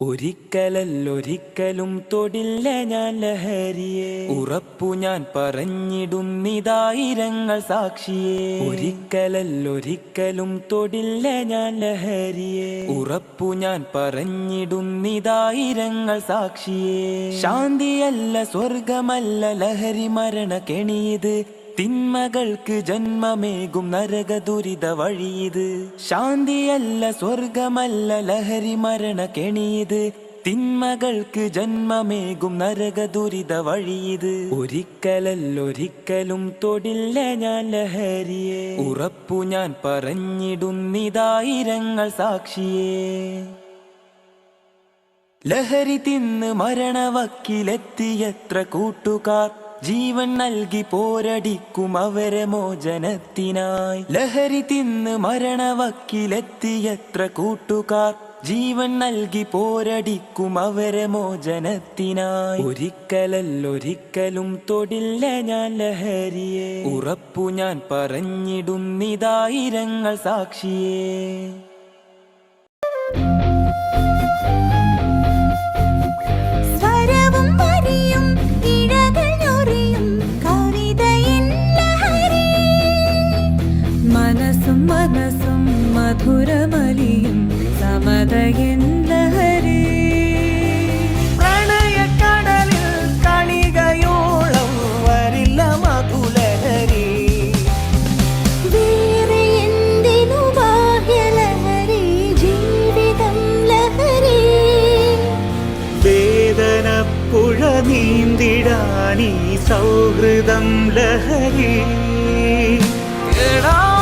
ഒരിക്കലല്ലൊരിക്കലും തൊടില്ല ഞാൻ ലഹരിയെ. ഉറപ്പു ഞാൻ പറഞ്ഞിടുന്നിതായിരങ്ങൾ സാക്ഷിയെ. ഒരിക്കലല്ലൊരിക്കലും തൊടില്ല ഞാൻ ലഹരിയെ. ഉറപ്പു ഞാൻ പറഞ്ഞിടുന്നിതായിരങ്ങൾ സാക്ഷിയെ. ശാന്തിയല്ല സ്വർഗമല്ല ലഹരി മരണ കെണിയത് തിന്മകൾക്ക് ജന്മമേകും നരക ദുരിത വഴിയത് ശാന്തിയല്ല സ്വർഗമല്ല ലഹരി മരണ കെണിയത് തിന്മകൾക്ക് ജന്മമേകും നരക ദുരിത വഴിയത് ഒരിക്കലല്ലൊരിക്കലും തൊടില്ല ഞാൻ ലഹരിയെ. ഉറപ്പു ഞാൻ പറഞ്ഞിടുന്നിതായിരങ്ങൾ സാക്ഷിയേ. ലഹരി തിന്ന് മരണവക്കിലെത്തിയത്ര കൂട്ടുകാർ. ജീവൻ നൽകി പോരടിക്കും അവരെ മോചനത്തിനായി. ലഹരി തിന്ന് മരണവക്കിലെത്തിയത്ര കൂട്ടുകാർ. ജീവൻ നൽകി പോരടിക്കും അവരെ മോചനത്തിനായി. ഒരിക്കലല്ലൊരിക്കലും തൊടില്ല ഞാൻ ലഹരിയെ. ഉറപ്പു ഞാൻ പറഞ്ഞിടുന്നിതായിരങ്ങൾ സാക്ഷിയേ. മനസ്സും മനസ്സും മധുരമലിയും സമതയൻ ലഹരി പ്രണയക്കടലിൽ കണികയോളം വരില്ല മധുലഹരി വേറെ എന്തിനു ബാഹ്യലഹരി ജീവിതം ലഹരി വേദനപ്പുഴ നീന്തിടാനീ സൗഹൃദം ലഹരി എടാവെന്നിൽ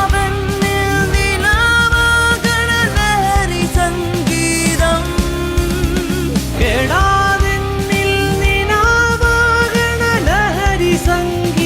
சங்கி